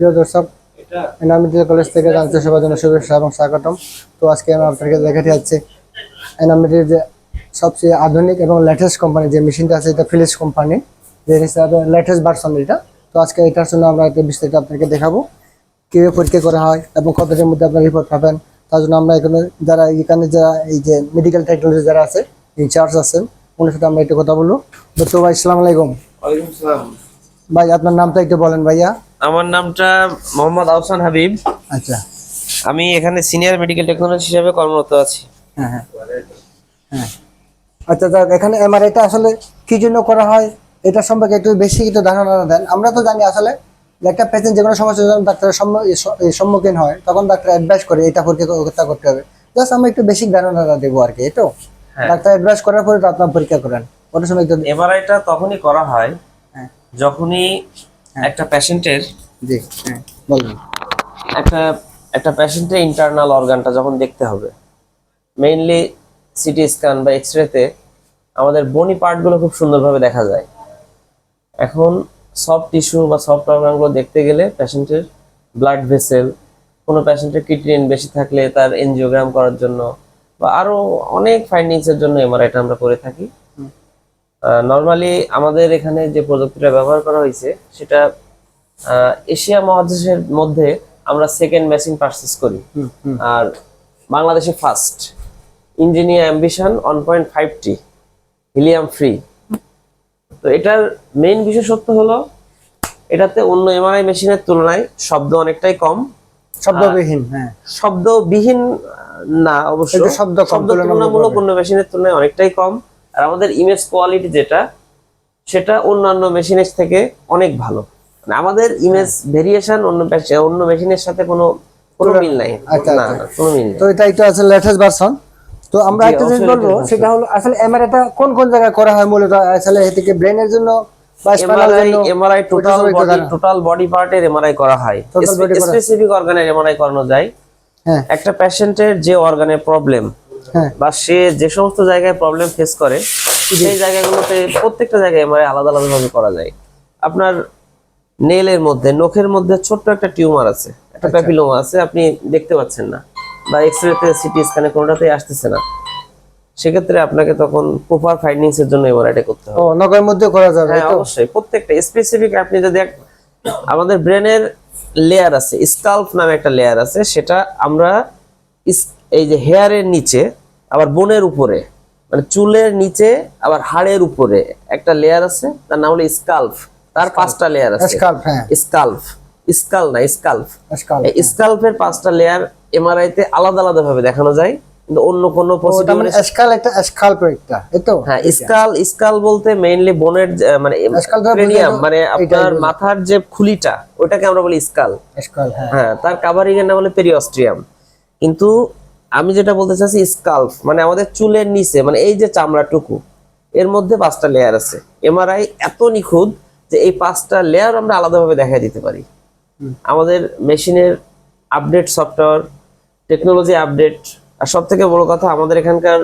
প্রিয় দর্শক এনামিডিয়া কলেজ থেকে জানতে সবার জন্য শুভেচ্ছা এবং স্বাগতম। তো আজকে আমি আপনাদেরকে দেখাতে যাচ্ছি এনামিডির যে সবচেয়ে আধুনিক এবং লেটেস্ট কোম্পানি যে মেশিনটা আছে এটা ফিলিপস কোম্পানি যে হিসাবে লেটেস্ট ভার্সন এটা। তো আজকে এটার জন্য আমরা একটা বিস্তারিত আপনাকে দেখাবো। কীভাবে পরীক্ষা করা হয় এবং কতদিনের মধ্যে আপনার রিপোর্ট পাবেন তার জন্য আমরা এখানে যারা এখানে যারা এই যে মেডিকেল টেকনোলজি যারা আছে ইনচার্জ আছেন ওনার সাথে আমরা একটু কথা বলব। তো ভাই আসসালামু আলাইকুম। ভাই আপনার নামটা একটু বলেন ভাইয়া। আমার নামটা মোহাম্মদ আহসান হাবিব। আচ্ছা। আমি এখানে সিনিয়র মেডিকেল টেকনোলজি হিসেবে কর্মরত আছি। হ্যাঁ হ্যাঁ। হ্যাঁ। আচ্ছা যাক এখানে এমআরআইটা আসলে কি জন্য করা হয় এটা সম্পর্কে একটু বেশি একটু ধারণা দেন। আমরা তো জানি আসলে একটা পেশেন্ট যে কোনো সমস্যা যখন ডাক্তারের সম্মুখীন হয় তখন ডাক্তার অ্যাডভাইস করে এটা পরীক্ষা করতে হবে। জাস্ট আমরা একটু বেসিক ধারণাটা দেবো আর কি তো? হ্যাঁ। ডাক্তার অ্যাডভাইস করার পরে আপনার পরীক্ষা করেন। ওটার সময় একটু এমআরআইটা তখনই করা হয় হ্যাঁ। যখনই একটা পেশেন্টের জি। হ্যাঁ। বলুন একটা একটা পেশেন্টের ইন্টারনাল অর্গানটা যখন দেখতে হবে মেইনলি সিটি স্ক্যান বা এক্স রেতে আমাদের বনি পার্টগুলো খুব সুন্দরভাবে দেখা যায়। এখন সফট টিস্যু বা সফট অর্গানগুলো দেখতে গেলে পেশেন্টের ব্লাড ভেসেল কোনো পেশেন্টের কিডনিন বেশি থাকলে তার এনজিওগ্রাম করার জন্য বা আরও অনেক ফাইন্ডিংসের জন্য এমআরআইটা আমরা করে থাকি। নর্মালি আমাদের এখানে যে প্রযুক্তিটা ব্যবহার করা হয়েছে সেটা এশিয়া মহাদেশের মধ্যে আমরা সেকেন্ড মেশিন পারচেস করি। আর বাংলাদেশে first engineer ambition one point five T helium free তো এটার মেইন বিশেষত্ব হলো এটাতে অন্য এমআরআই মেশিনের তুলনায় শব্দ অনেকটাই কম। শব্দবিহীন হ্যাঁ। শব্দবিহীন না অবশ্যই শব্দ কম, শব্দ। তুলনামূলক অন্য মেশিনের তুলনায় অনেকটাই কম। আর আমাদের ইমেজ কোয়ালিটি যেটা সেটা অন্যান্য মেশিনের থেকে অনেক ভালো। মানে আমাদের ইমেজ ভেরিয়েশন অন্য অন্য মেশিনের সাথে কোনো কোনো মিল নাই। আচ্ছা, না আচ্ছা। না, কোনো মিল তো এটা একটু আছে লেটেস্ট ভার্সন তো আমরা একটা জিনিস বলব সেটা হলো আসলে এমআরআইটা কোন কোন জায়গায় করা হয় মূলত? আসলে এ থেকে ব্রেনের জন্য এমআরআই টোটাল বডি জানে। টোটাল বডি পার্টের এমআরআই করা হয়। স্পেসিফিক অর্গানের এমআরআই করানো যায়। হ্যাঁ। একটা পেশেন্টের যে অর্গানের প্রবলেম বা সে যে সমস্ত জায়গায় প্রবলেম ফেস করে সেই জায়গাগুলোতে প্রত্যেকটা জায়গায় এমআরআই আলাদা আলাদা ভাবে করা যায়। আপনার নেলের মধ্যে নখের মধ্যে ছোট্ট একটা টিউমার আছে একটা প্যাপিলোমা আছে আপনি দেখতে পাচ্ছেন না বা এক্স রেতে সিটি স্ক্যানে কোনোটাতেই আসতেছে না। সেক্ষেত্রে আপনাকে তখন প্রপার ফাইন্ডিংস এর জন্য এমআরআইটা করতে হবে। ও নগরের মধ্যে করা যাবে হ্যাঁ অবশ্যই। প্রত্যেকটা স্পেসিফিক আপনি যদি আমাদের ব্রেনের লেয়ার আছে স্কাল্প নামে একটা লেয়ার আছে সেটা আমরা এই যে হেয়ারের নিচে আবার বোনের উপরে মানে চুলের নিচে আবার হাড়ের উপরে একটা লেয়ার আছে তার নাম হলো স্কাল্প তার পাঁচটা লেয়ার আছে। স্কাল্প হ্যাঁ। স্কাল্প স্কাল না স্কাল্প স্কাল্প এই স্কাল্পের পাঁচটা লেয়ার এমআরআই তে আলাদা আলাদা ভাবে দেখানো যায় কিন্তু অন্য কোনো ওটা মানে প্রসিডিউরে স্কাল একটা স্কাল্প একটা এই তো? হ্যাঁ স্কাল স্কাল বলতে মেইনলি বোনের মানে দ্বারা cranium, বোঝানো মানে আপনার মাথার যে খুলিটা ওটাকে আমরা বলি স্কাল স্কাল হ্যাঁ। হ্যাঁ তার কাভারিং এর নাম হলো পেরিঅস্ট্রিয়াম কিন্তু আমি যেটা বলতে চাচ্ছি স্কাল্প মানে আমাদের চুলের নিচে মানে এই যে চামড়াটুকু এর মধ্যে পাঁচটা লেয়ার আছে। এমআরআই এত নিখুঁত যে এই পাঁচটা লেয়ার আমরা আলাদাভাবে দেখাই দিতে পারি। আমাদের মেশিনের আপডেট সফটওয়্যার টেকনোলজি আপডেট আর সব থেকে বড় কথা আমাদের এখানকার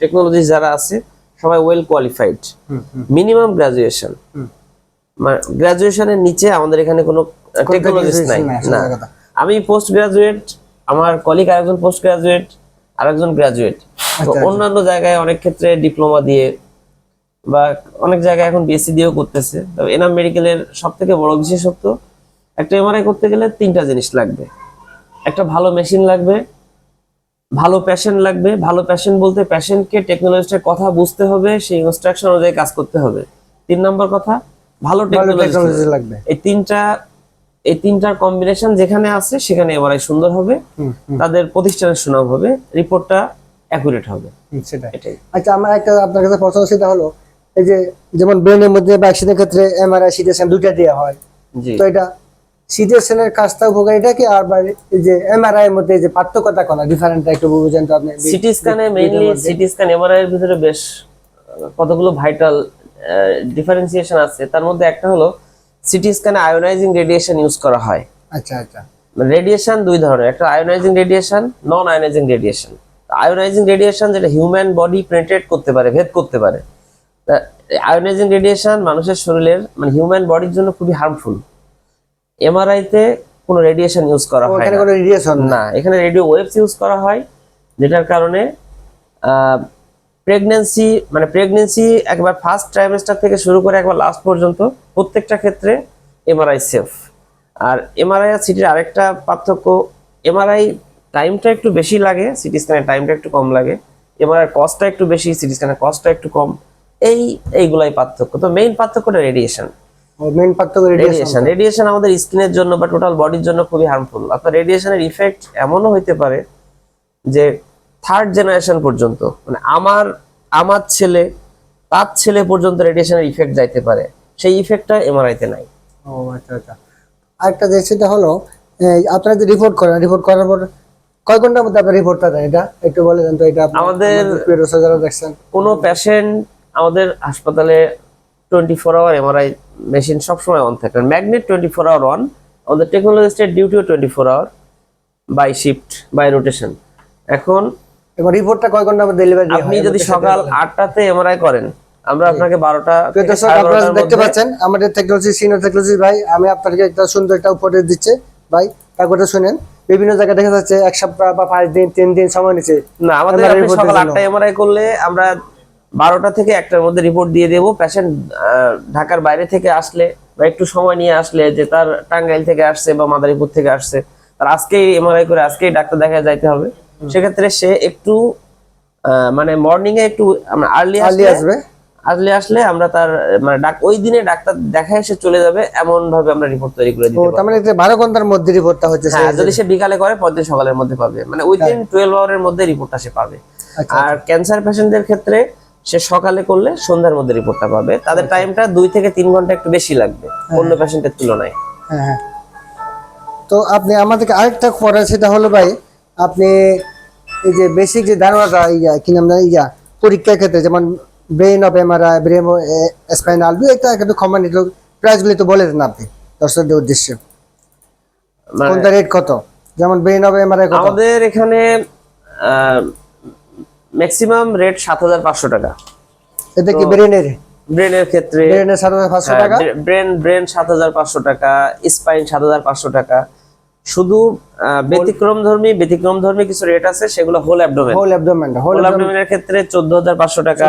টেকনোলজি যারা আছে সবাই ওয়েল কোয়ালিফাইড। Minimum graduation. গ্রাজুয়েশনের নিচে আমাদের এখানে কোনো টেকনোলজিস্ট নাই। না। আমি পোস্ট গ্রাজুয়েট আমার কলিগ আরেকজন পোস্ট গ্রাজুয়েট আরেকজন গ্রাজুয়েট তো আচ্ছা। অন্যান্য জায়গায় অনেক ক্ষেত্রে ডিপ্লোমা দিয়ে বা অনেক জায়গায় এখন বিএসসি দিয়েও করতেছে। তবে এনাম মেডিকেলের সব থেকে বড় বিশেষত্ব একটা এমআরআই করতে গেলে তিনটা জিনিস লাগবে। একটা ভালো মেশিন লাগবে ভালো প্যাশেন্ট লাগবে। ভালো প্যাশেন্ট বলতে প্যাশেন্টকে টেকনোলজিস্টের কথা বুঝতে হবে সেই ইনস্ট্রাকশন অনুযায়ী কাজ করতে হবে। তিন নম্বর কথা ভালো টেকনোলজি লাগবে। এই তিনটা এই তিনটার কম্বিনেশন যেখানে আছে সেখানে এমআরআই সুন্দর হবে। তাদের প্রতিষ্ঠানের সুনাম হবে রিপোর্টটা অ্যাকুরেট হবে। সেটাই। আচ্ছা আমার একটা আপনার কাছে প্রশ্ন সেটা হলো এই যে যেমন ব্রেনের মধ্যে বা অ্যাক্সিডেন্টের ক্ষেত্রে এমআরআই সিটি স্ক্যান দুইটা দেওয়া হয়। জি। তো এটা সিটি স্ক্যানের কাজটা উপকারিতা কি আর যে এমআরআই এর মধ্যে যে পার্থক্যটা কোন? ডিফারেন্টটা একটু বুঝেন তো আপনি। সিটি স্ক্যানে মেইনলি সিটি স্ক্যান এমআরআই এর ভিতরে বেশ কতগুলো ভাইটাল ডিফারেন্সিয়েশন আছে। তার মধ্যে একটা হলো সিটি স্ক্যানে আয়োনাইজিং রেডিয়েশন ইউজ করা হয়। আচ্ছা আচ্ছা। রেডিয়েশন দুই ধরনের একটা ionizing radiation non ionizing radiation ionizing radiation যেটা হিউম্যান বডি পেনিট্রেট করতে পারে ভেদ করতে পারে আয়োনাইজিং রেডিয়েশন মানুষের শরীরের মানে হিউম্যান বডির জন্য খুবই হার্মফুল এমআরআই তে কোনো রেডিয়েশন ইউজ করা হয় না। এখানে রেডিও ওয়েভস ইউজ করা হয় যেটার কারণে প্রেগনেন্সি মানে প্রেগনেন্সি একবার ফার্স্ট ট্রাইমেস্টার থেকে শুরু করে একবার লাস্ট পর্যন্ত প্রত্যেকটা ক্ষেত্রে এমআরআই সেফ আর এমআরআই আর সিটির আরেকটা পার্থক্য এমআরআই টাইমটা একটু বেশি লাগে সিটি স্ক্যানের টাইমটা একটু কম লাগে। এমআরআই কস্টটা একটু বেশি সিটি স্ক্যানের কস্টটা একটু কম। এই এইগুলাই পার্থক্য। তো মেইন পার্থক্যটা রেডিয়েশন মেইন পার্থক্য রেডিয়েশন রেডিয়েশন আমাদের স্কিনের জন্য বা টোটাল বডির জন্য খুবই হার্মফুল আপনার রেডিয়েশনের ইফেক্ট এমনও হইতে পারে যে থার্ড জেনারেশন পর্যন্ত মানে আমার আমার ছেলে তার ছেলে পর্যন্ত রেডিয়েশনের ইফেক্ট যাইতে পারে। সেই ইফেক্টটা এমআরআইতে নাই। ও আচ্ছা আচ্ছা। আরেকটা যে সেটা হলো আপনারা যে রিপোর্ট করেন রিপোর্ট করার পর কয় ঘণ্টার মধ্যে আপনার রিপোর্টটা দেন? এটা একটু বলে দেন তো এটা আমাদের- যারা দেখছেন। কোনো পেশেন্ট আমাদের হাসপাতালে twenty four hour MRI machine সবসময় অন থাকে। Magnet twenty four hour on আমাদের টেকনোলজিস্টের ডিউটিও twenty four hour by shift by rotation এখন এবং রিপোর্টটা কয় ঘণ্টার মধ্যে ডেলিভারি আপনি যদি সকাল আটটাতে এমআরআই করেন আমরা আপনাকে বারোটা প্রিয় থেকে দর্শক সাড়ে আপনারা দেখতে পাচ্ছেন আমাদের টেকনোলজি সিনিয়র টেকনোলজি ভাই আমি আপনাকে একটা সুন্দর একটা উপদেশ দিচ্ছে। ভাই তারপরে শুনেন। বিভিন্ন জায়গায় দেখা যাচ্ছে এক সপ্তাহ বা পাঁচ দিন তিন দিন সময় নিচ্ছে। না আমাদের সকাল। আটটায় এমআরআই করলে আমরা বারোটা থেকে একটার মধ্যে রিপোর্ট দিয়ে দেবো। পেশেন্ট ঢাকার বাইরে থেকে আসলে বা একটু সময় নিয়ে আসলে যে তার টাঙ্গাইল থেকে আসছে বা মাদারীপুর থেকে আসছে তার আজকেই এমআরআই করে আজকেই ডাক্তার দেখা যাইতে হবে। সেক্ষেত্রে সে একটু মানে মর্নিং এ একটু আর্লি আর্লি আসবে। আসলে আসলে আমরা তার মানে ডাক ওই দিনে ডাক্তার দেখা এসে চলে যাবে এমন ভাবে আমরা রিপোর্ট তৈরি করে দিতে তার মানে যে বারো ঘণ্টার মধ্যে রিপোর্টটা হচ্ছে হ্যাঁ যদি সে বিকালে করে পরদিন সকালের মধ্যে পাবে। মানে উইদিন টুয়েলভ আওয়ারের মধ্যে রিপোর্টটা সে পাবে। আচ্ছা, আর ক্যান্সার পেশেন্টদের ক্ষেত্রে সে সকালে করলে সন্ধ্যার মধ্যে রিপোর্টটা পাবে। তাদের আচ্ছা। টাইমটা দুই থেকে তিন ঘণ্টা একটু বেশি লাগবে অন্য পেশেন্টের তুলনায়। হ্যাঁ হ্যাঁ। তো আপনি আমাদেরকে আরেকটা পড়ে সেটা হলো ভাই আপনি এই যে বেসিক যে ধারণাটা ইয়া কি নাম জানি ইয়া পরীক্ষার ক্ষেত্রে যেমন brain of MRI brain spinal দু একটা একটু কমন নিল প্রাইসগুলি তো বলে দেন আপনি দর্শকদের উদ্দেশ্যে। মানে কোনটা রেট কত? যেমন ব্রেন অফ এমআরআই কত? আমাদের এখানে ম্যাক্সিমাম রেট সাত হাজার পাঁচশো টাকা। এটা কি ব্রেনের ব্রেনের ক্ষেত্রে ব্রেনের সাত হাজার পাঁচশো টাকা? ব্রেন ব্রেন সাত হাজার পাঁচশো টাকা স্পাইন সাত হাজার পাঁচশো টাকা শুধু ব্যতিক্রম ধর্মী ব্যতিক্রম ধর্মী কিছু রেট আছে সেগুলো whole abdomen whole abdomen whole অ্যাবডোমেনের ক্ষেত্রে চোদ্দ হাজার পাঁচশো টাকা।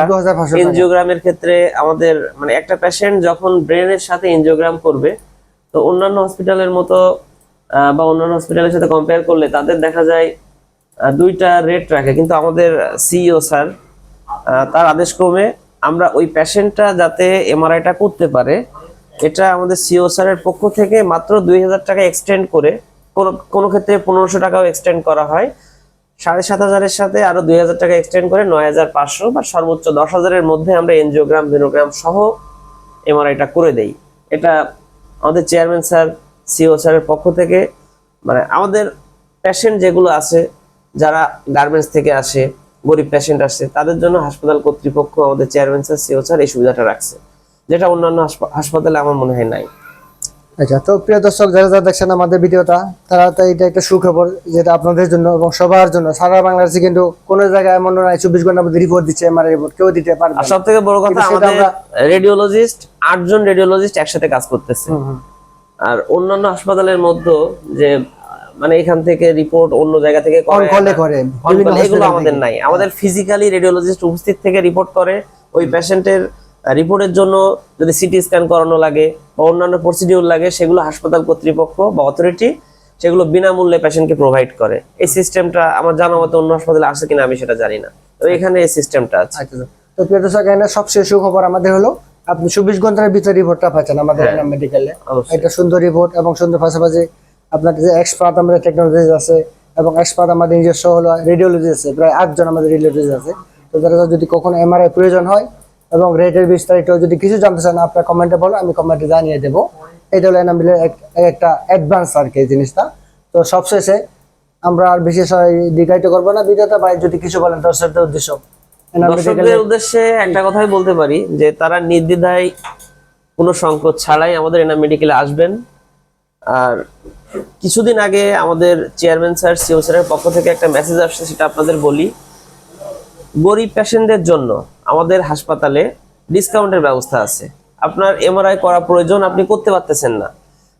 এনজিওগ্রামের ক্ষেত্রে আমাদের মানে একটা পেশেন্ট যখন ব্রেনের সাথে এনজিওগ্রাম করবে তো অন্যান্য হসপিটালের মতো বা অন্যান্য হসপিটালের সাথে কম্পেয়ার করলে তাদের দেখা যায় দুইটা রেট রাখে। কিন্তু আমাদের সিইও স্যার তার আদেশ ক্রমে আমরা ওই পেশেন্টটা যাতে এমআরআইটা করতে পারে এটা আমাদের সিও স্যারের পক্ষ থেকে মাত্র দুই হাজার টাকা এক্সটেন্ড করে কোনো কোনো ক্ষেত্রে পনেরোশো টাকাও এক্সটেন্ড করা হয়। সাড়ে সাত হাজারের সাথে আরও দুই হাজার টাকা এক্সটেন্ড করে নয় হাজার পাঁচশো, বা সর্বোচ্চ দশ হাজারের মধ্যে আমরা এনজিওগ্রাম ভেনোগ্রাম সহ এমআরআইটা করে দেই। এটা আমাদের চেয়ারম্যান স্যার সিও স্যারের পক্ষ থেকে মানে আমাদের পেশেন্ট যেগুলো আছে, যারা গার্মেন্টস থেকে আসে, গরিব পেশেন্ট আসে, তাদের জন্য হাসপাতাল কর্তৃপক্ষ আমাদের চেয়ারম্যান স্যার সিও স্যার এই সুবিধাটা রাখছে। যেটা অন্যান্য হাসপা- হাসপাতালে আমার মনে হয় নাই। আচ্ছা তো প্রিয় দর্শক যারা যারা দেখছেন আমাদের ভিডিওটা তারা তো এটা একটা সুখবর যেটা আপনাদের জন্য এবং সবার জন্য। সারা বাংলাদেশে কিন্তু কোনো জায়গায় এমন নয় চব্বিশ ঘণ্টার মধ্যে রিপোর্ট দিচ্ছে এমআরআই রিপোর্ট কেউ দিতে পারবে না। সব থেকে বড় কথা আমাদের রেডিওলজিস্ট আটজন রেডিওলজিস্ট একসাথে কাজ করতেছে। আর অন্যান্য হাসপাতালের মধ্যে যে মানে এখান থেকে রিপোর্ট অন্য জায়গা থেকে On করে এগুলো আমাদের নাই। আমাদের ফিজিক্যালি রেডিওলজিস্ট উপস্থিত থেকে রিপোর্ট করে ওই পেশেন্টের রিপোর্টের জন্য যদি সিটি স্ক্যান করানো লাগে বা অন্যান্য প্রসিডিউর লাগে সেগুলো হাসপাতাল কর্তৃপক্ষ বা অথরিটি সেগুলো বিনামূল্যে পেশেন্টকে প্রোভাইড করে। এই সিস্টেমটা আমার জানা মতো অন্য হাসপাতালে আছে কিনা আমি সেটা জানি না। তো এখানে এই সিস্টেমটা আছে। আচ্ছা তো প্রিয় দর্শক এখানে সবচেয়ে সুখবর আমাদের হলো আপনি চব্বিশ ঘণ্টার ভিতরে রিপোর্টটা পাচ্ছেন আমাদের মেডিকেলে অবশ্যই। একটা সুন্দর রিপোর্ট এবং সুন্দর পাশাপাশি আপনার যে এক্সপার্ট আমাদের টেকনোলজি আছে এবং এক্সপার্ট আমাদের নিজস্ব হলো রেডিওলজি আছে প্রায় আটজন আমাদের রেডিওলজি আছে। তো যারা যদি কখনো এমআরআই প্রয়োজন হয় এবং রেটের বিস্তারিত যদি কিছু জানতে চান আপনার কমেন্টে বলো আমি কমেন্টে জানিয়ে দেবো। এটা হলো এনামিলের একটা অ্যাডভান্স আর কি জিনিসটা। তো সবশেষে আমরা আর বিশেষ দীর্ঘায়িত করব না ভিডিওটা ভাই যদি কিছু বলেন দর্শকদের উদ্দেশ্য। দর্শকদের উদ্দেশ্যে একটা কথাই বলতে পারি যে তারা নির্দ্বিধায় কোনো সংকোচ ছাড়াই আমাদের এনাম মেডিকেলে আসবেন। আর কিছুদিন আগে আমাদের চেয়ারম্যান স্যার সিও স্যারের পক্ষ থেকে একটা মেসেজ আসছে সেটা আপনাদের বলি। গরিব পেশেন্টদের জন্য আমাদের হাসপাতালে ডিসকাউন্টের ব্যবস্থা আছে। আপনার এমআরআই করা প্রয়োজন আপনি করতে পারতেছেন না।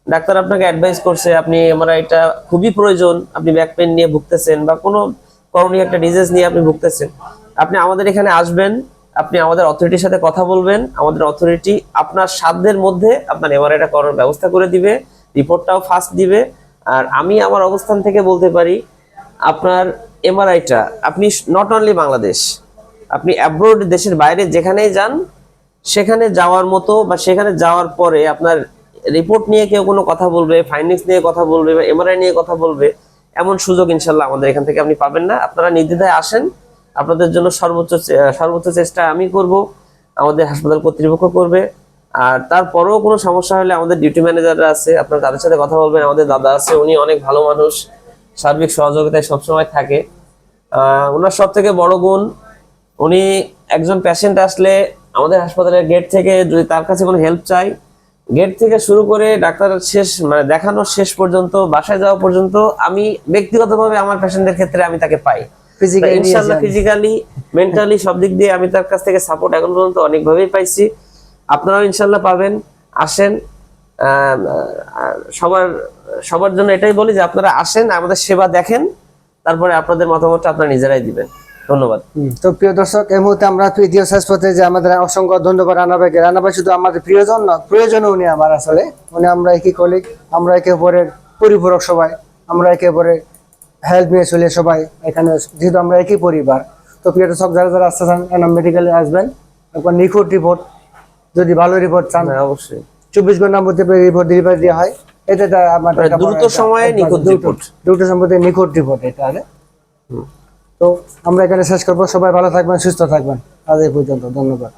ডাক্তার আপনাকে অ্যাডভাইস করছে, আপনি এটা খুবই প্রয়োজন, আপনি ব্যাক পেন নিয়ে ভুগতেছেন বা কোনো করণীয় একটা ডিজিজ নিয়ে আপনি ভুগতেছেন। আপনি আমাদের এখানে আসবেন, আপনি আমাদের অথরিটির সাথে কথা বলবেন, আমাদের অথরিটি আপনার সাধ্যের মধ্যে আপনার এমআরআইটা করার ব্যবস্থা করে দিবে রিপোর্টটাও ফাস্ট দিবে। আর আমি আমার অবস্থান থেকে বলতে পারি, আপনার এমআরআইটা আপনি নট অনলি বাংলাদেশ, আপনি অ্যাব্রোড দেশের বাইরে যেখানেই যান, সেখানে যাওয়ার মতো বা সেখানে যাওয়ার পরে আপনার রিপোর্ট নিয়ে কেউ কোনো কথা বলবে ফাইন্ডিংস নিয়ে কথা বলবে বা এমআরআই নিয়ে কথা বলবে, এমন সুযোগ ইনশাল্লাহ আমাদের এখান থেকে আপনি পাবেন না। আপনারা নির্দ্বিধায় আসেন, আপনাদের জন্য সর্বোচ্চ সর্বোচ্চ চেষ্টা আমি করব, আমাদের হাসপাতাল কর্তৃপক্ষ করবে। আর তারপরেও কোনো সমস্যা হলে আমাদের ডিউটি ম্যানেজাররা আছে, আপনারা তাদের সাথে কথা বলবেন, আমাদের দাদা আছে, উনি অনেক ভালো মানুষ, সার্বিক সহযোগিতায় সবসময় থাকে। ওনার সব থেকে বড় গুণ উনি একজন পেশেন্ট আসলে আমাদের হাসপাতালের গেট থেকে যদি তার কাছে কোনো হেল্প চাই গেট থেকে শুরু করে ডাক্তার শেষ মানে দেখানোর শেষ পর্যন্ত বাসায় যাওয়া পর্যন্ত আমি ব্যক্তিগতভাবে আমার পেশেন্টদের ক্ষেত্রে আমি তাকে পাই। ফিজিক্যালি মেন্টালি সব দিক দিয়ে আমি তার কাছ থেকে সাপোর্ট এখন পর্যন্ত অনেকভাবেই পাইছি। আপনারাও ইনশাল্লাহ পাবেন আসেন আহ, সবার সবার জন্য এটাই বলি যে আপনারা আসেন আমাদের সেবা দেখেন। তারপরে আপনাদের মতামতটা আপনারা নিজেরাই দিবেন। ধন্যবাদ। তো প্রিয় দর্শক এই মুহূর্তে আমরা তৃতীয় শেষ পথে যে আমাদের অসংখ্য ধন্যবাদ রানা ভাইকে। রানা ভাই শুধু আমাদের প্রিয়জন না প্রয়োজন উনি আমার আসলে। উনি আমরা একই কলিগ আমরা একে অপরের পরিপূরক সবাই আমরা একে অপরের হেল্প নিয়ে চলে সবাই। এখানে যেহেতু আমরা একই পরিবার। তো প্রিয় দর্শক যারা যারা আসতেছেন এনাম মেডিকেলে আসবেন। একবার নিখুঁত রিপোর্ট যদি ভালো রিপোর্ট চান হ্যাঁ অবশ্যই। চব্বিশ ঘণ্টার মধ্যে রিপোর্ট ডেলিভারি দেওয়া হয়। এটা তো আমাদের মানে দ্রুত সময়ে নিখুঁত রিপোর্ট দ্রুত সম্পর্কে নিখুঁত রিপোর্ট এটা আরে। তো আমরা এখানে শেষ করব। সবাই ভালো থাকবেন সুস্থ থাকবেন। আজ এই পর্যন্ত ধন্যবাদ।